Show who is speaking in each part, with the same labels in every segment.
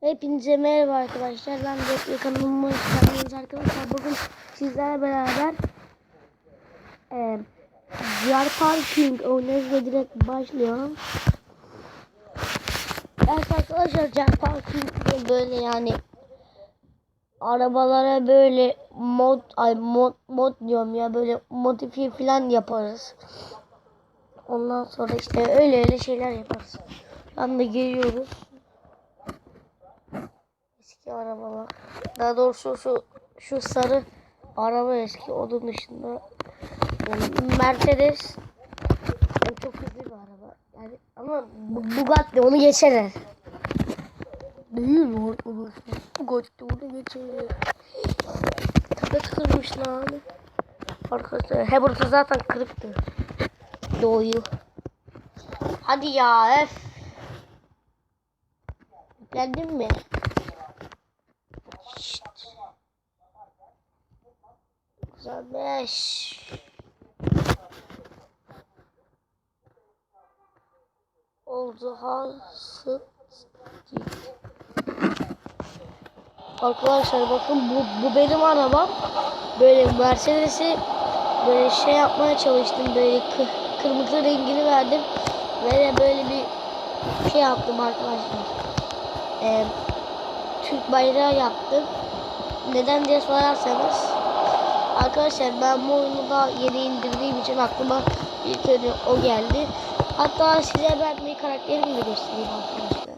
Speaker 1: Hepinize merhaba arkadaşlar. Ben de kanalıma hoş geldiniz arkadaşlar. Bugün sizlerle beraber e, Car Parking oynuyoruz direkt başlıyorum. Evet arkadaşlar Car Parking böyle yani arabalara böyle mod ay mod mod diyorum ya böyle modifiye falan yaparız. Ondan sonra işte öyle öyle şeyler yaparız. Şu anda geliyoruz. Eski arabalar. Daha doğrusu şu şu sarı araba eski. Onun dışında yani Mercedes yani çok hızlı bir araba. Yani ama Bu- Bugatti onu geçer. Değil arkadaşlar? Bugatti onu geçer. Tepe kırmış lan. Arkadaşlar Hamilton zaten kırıktı. Doğuyu. Hadi ya öf. Yüklendin mi? 95 oldu hası Arkadaşlar bakın bu, bu benim arabam. Böyle Mercedes'i böyle şey yapmaya çalıştım. Böyle kı- kırmızı rengini verdim. Ve böyle bir şey yaptım arkadaşlar. Ee, Türk bayrağı yaptım. Neden diye sorarsanız arkadaşlar ben bu oyunu da yeni indirdiğim için aklıma ilk önce o geldi. Hatta size ben bir karakterimi de göstereyim arkadaşlar.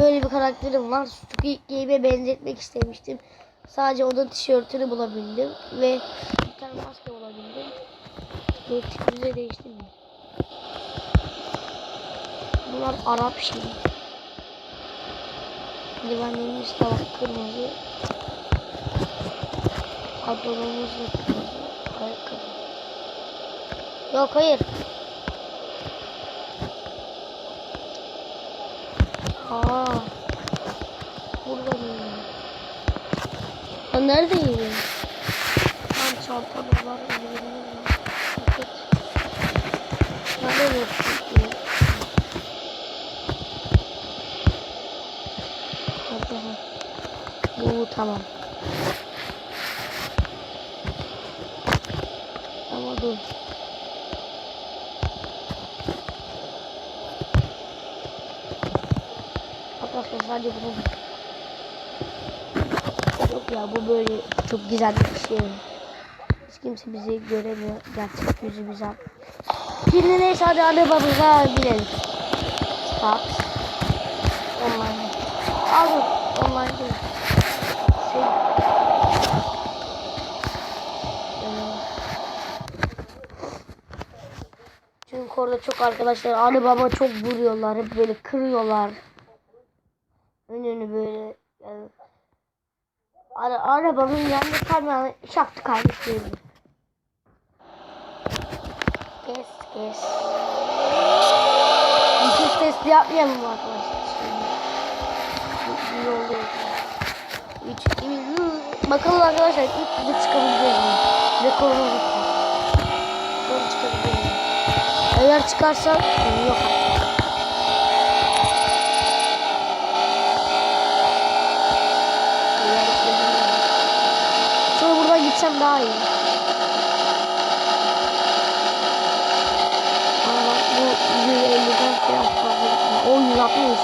Speaker 1: Böyle bir karakterim var. Squid Game'e benzetmek istemiştim. Sadece onun tişörtünü bulabildim ve bir tane maske bulabildim. Dur tipimize değiştirmiyor. Bunlar Arap şeyi. De var kırmızı. Kırmızı. Ayakkabı. Yok hayır. Aa. Burada mı? Ben neredeyim? Tam çantamız var. Nerede yok? Bu tamam. Ama dur. Arkadaşlar sadece bunu Yok ya bu böyle çok güzel bir şey. Hiç kimse bizi göremiyor. Gerçek yüzümüzü. Şimdi neyse hadi arabamıza binelim. Start. Online. Al dur. Online değil. Orada çok arkadaşlar arabama çok vuruyorlar. Hep böyle kırıyorlar. Önünü böyle yani ara, arabanın yanında tamamen şaftı kaybettiğim. Kes kes. Nefes testi yapmayalım arkadaşlar şimdi? Yolda Üç, bakalım arkadaşlar ilk bize çıkabileceğiz mi? Rekorunu tutacağız. Eğer çıkarsa yok. Sonra buradan gitsem daha iyi. Bak bu 150'den falan fazla. O 160.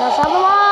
Speaker 1: Ya. Polis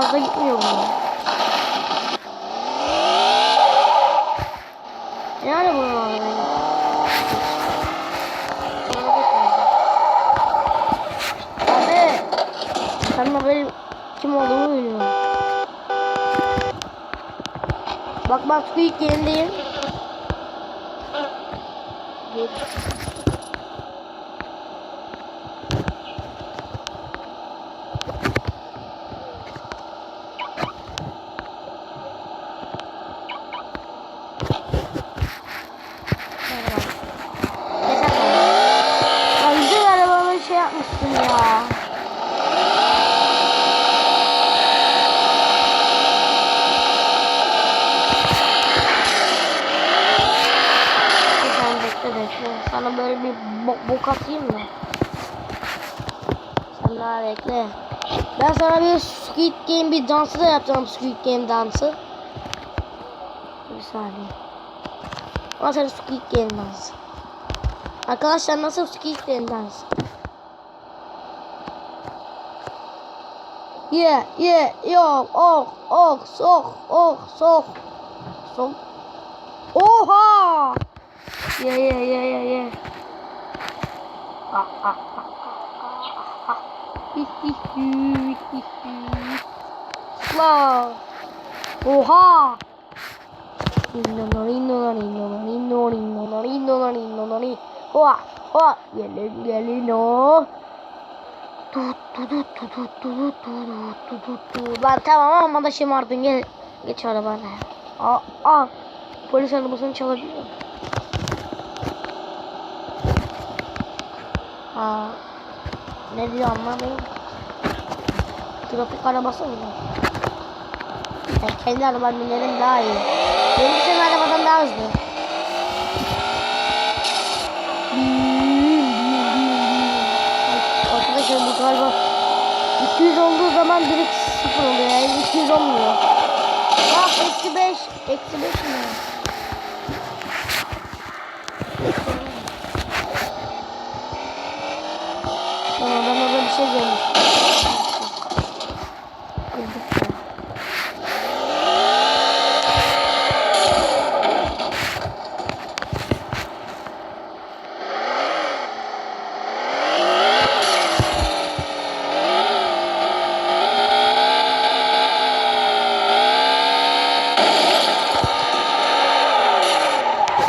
Speaker 1: fazla gitmiyor bunun. Yani bunu almayı. Abi sen benim kim olduğumu biliyorum. Bak bak Squeak yerindeyim. Yok. Sana böyle bir bok, bok atayım mı? Sen daha bekle. Ben sana bir Squid Game bir dansı da yapacağım Squid Game dansı. Bir saniye. Ama sen Squid Game dansı. Arkadaşlar nasıl Squid Game dansı? Yeah, yeah, yo, oh, oh, sok, oh, sok, sok. Oha! Yeah, yeah, yeah, yeah, yeah. Ah, ah, ah, ah, ah, ah. Hi, hi, hi, hi, hi. Slow. Oha! Inno no inno no inno no inno no inno no inno no inno no inno Hoa hoa gelin gelin o. Tut tut tut tut tut tut tut tut tut. Lan tamam ama da şımardın gel. Geç arabana. Aa, aa. Polis arabasını çalabiliyor. Aa. Ne diyor anlamayın. Trafik arabası mı? Ben kendi arabam binerim daha iyi. Benim senin arabadan daha hızlı. Arkadaşlar bu galiba 200 olduğu zaman direkt sıfır oluyor yani 200 olmuyor. Bak eksi 5. Eksi 5 mi? adam orada bir şey görmüş.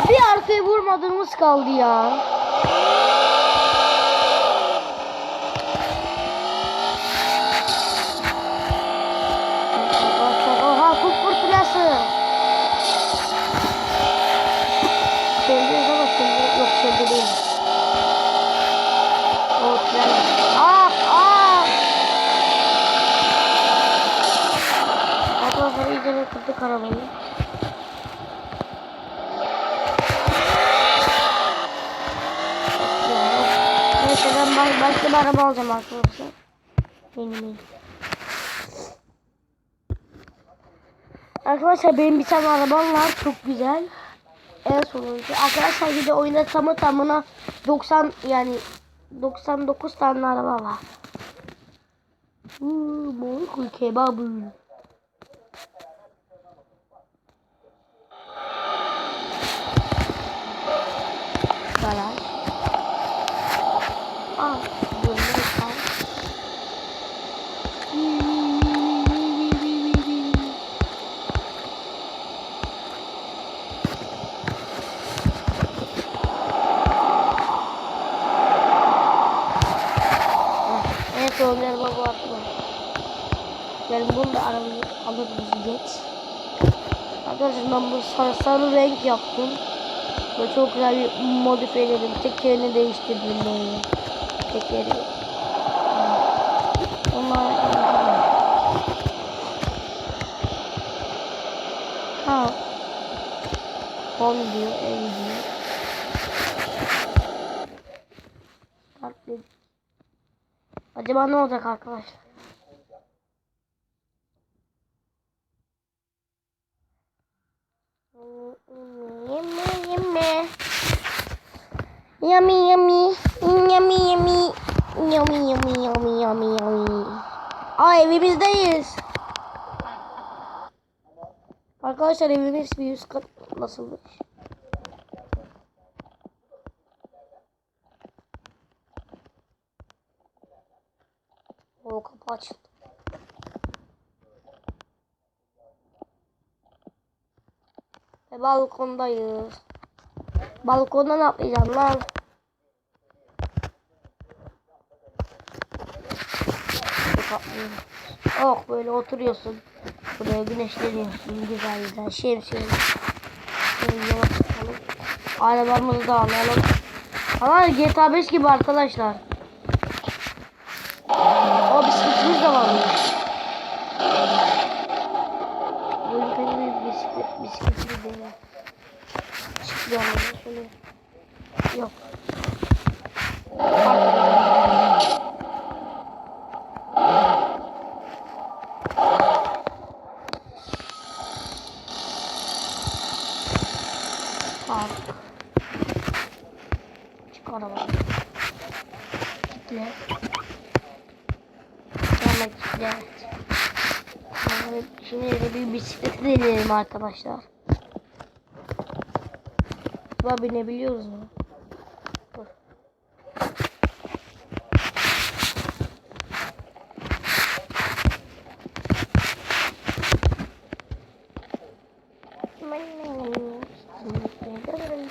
Speaker 1: Bir arkayı vurmadığımız kaldı ya. Bir araba alacağım arkadaşlar. Benim. Arkadaşlar benim bir tane arabam var çok güzel. En sonuncu. Arkadaşlar bir de oyunda tamı tamına 90 yani 99 tane araba var. Uuu mor kebabı. Son araba bu araba. Yani bunu da arabayı alırız ben bu sarı, sarı renk yaptım. Böyle çok güzel bir modifiye edildim. Tekerini değiştirdim böyle. Tekeri. Onlar Ha. Home diyor, ev diyor. Acaba ne olacak arkadaşlar? Yummy, yummy. Yummy, yummy. Yummy, yummy, yummy, yummy, yummy. Aa evimizdeyiz. Arkadaşlar evimiz bir yüz kat nasılmış? O kapı açıldı. Ve balkondayız. Balkondan atlayacağım lan. Oh böyle oturuyorsun. Buraya güneşleniyorsun. Güzel güzel. Şemsiye. Arabamızı da alalım. Ama GTA 5 gibi arkadaşlar. O bisikletimiz de varmış. Böyle kendime bisiklet, bisikletimi de Çıkıyor ama şöyle. Yok. Park. Arabadan. Kitle. Sonra kitle. Şimdi de bir bisikleti deneyelim arkadaşlar. Acaba binebiliyoruz mu? Dur. Bizim arabamız,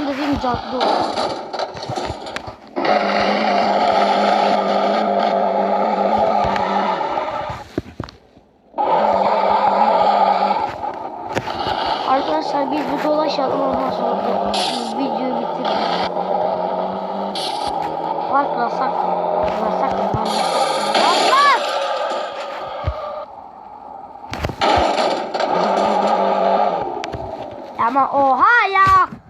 Speaker 1: Yol dediğim cadde o. Arkadaşlar biz bir dolaşalım ondan sonra da videoyu bitirelim. Bak rasak. Rasak! Ama oha ya.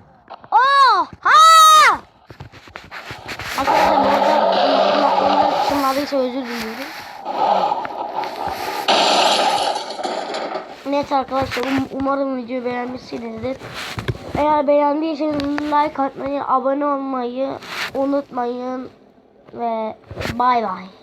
Speaker 1: Oha! Arkadaşlar bu arada kulaklarımda çınladıysa özür diliyorum. Evet arkadaşlar um- umarım videoyu beğenmişsinizdir. Eğer beğendiyseniz like atmayı, abone olmayı unutmayın ve bay bay.